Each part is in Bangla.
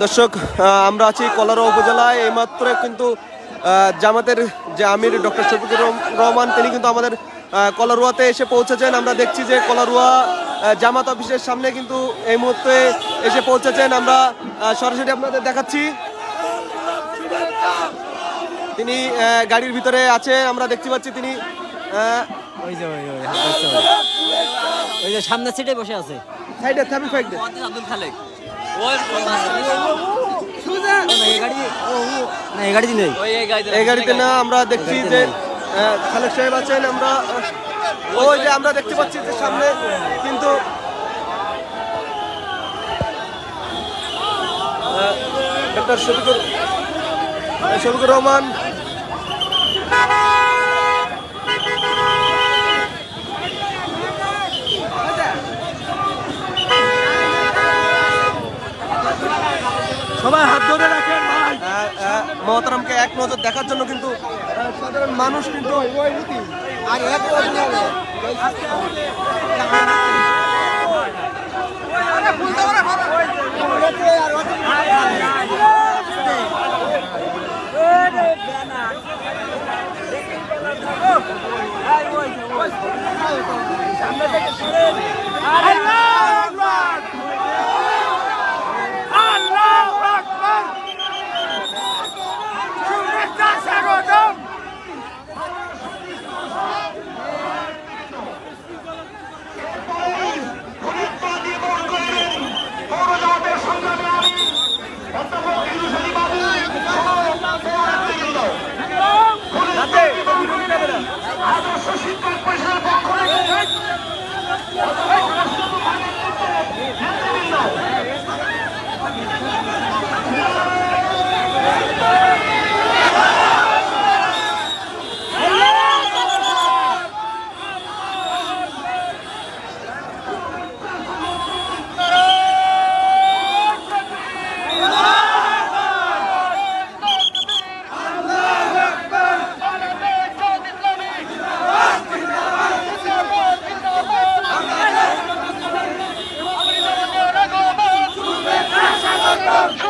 দর্শক আমরা আছি কলারো উপজেলায়। এইমাত্র কিন্তু জামাতের যে আমির ডক্টর শফিকুর রহম- রহমান তিনি কিন্তু আমাদের কলারুয়াতে এসে পৌঁছেছেন। আমরা দেখছি যে কলারুয়া জামাত অফিসের সামনে কিন্তু এই মুহূর্তে এসে পৌঁছেছেন। আমরা সরাসরি আপনাদের দেখাচ্ছি। তিনি গাড়ির ভিতরে আছে আমরা দেখতে পাচ্ছি তিনি আহ, ওই যে ওই ওই ওই। ওই যে সামনের সিটে বসে আছে। সাইডে থামি ফাইক। আব্দুল খালেক। এই গাড়িতে না, আমরা দেখছি যে খালেক সাহেব আছেন, আমরা ওই যে আমরা দেখতে পাচ্ছি যে সামনে, কিন্তু ডক্টর শফিকুর শফিকুর রহমান সবাই হাত ধরে রাখেন ভাই মহতারামকে এক নজর দেখার জন্য কিন্তু সাধারণ মানুষ কিন্তু আর এক আমির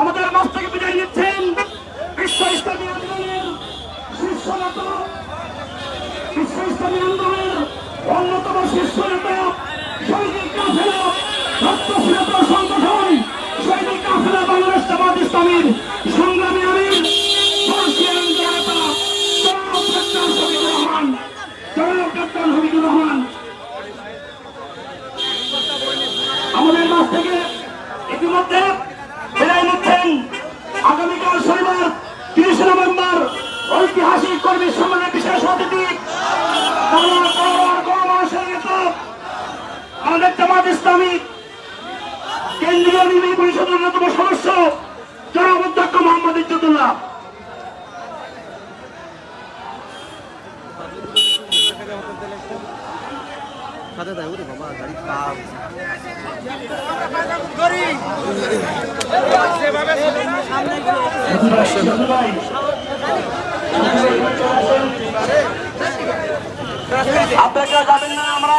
আমাদের মাছ থেকে বিদায় নিচ্ছেন বিশ্ব ইসলামী আন্দোলনের শীর্ষ নেতা, বিশ্ব ইসলামী আন্দোলনের অন্যতম শীর্ষ নেতা, সৈনিক কাফেলা সংগঠন, সৈনিক কাফেলা বাংলাদেশ জামাত ইসলামীর সংগ্রামী আমাদের জামাত ইসলামী কেন্দ্রীয় নির্বাহী পরিষদের অন্যতম সদস্য জনাব অধ্যক্ষ মোহাম্মদ ইজ্জতুল্লাহ। সাথে দেয় আপনারা যাবেন না, আমরা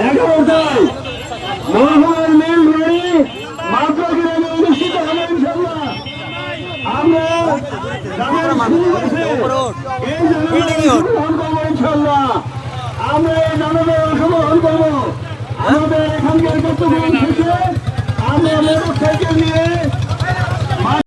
এগারোটায় মহামার মেল রয়ে মাত্র গ্রামে অনুষ্ঠিত হবে ইনশাল্লাহ আমরা এই ইনশাল্লাহ এই অংশগ্রহণ করব। আমাদের এখানকার কর্তব্য শেষে আমরা মোটর সাইকেল নিয়ে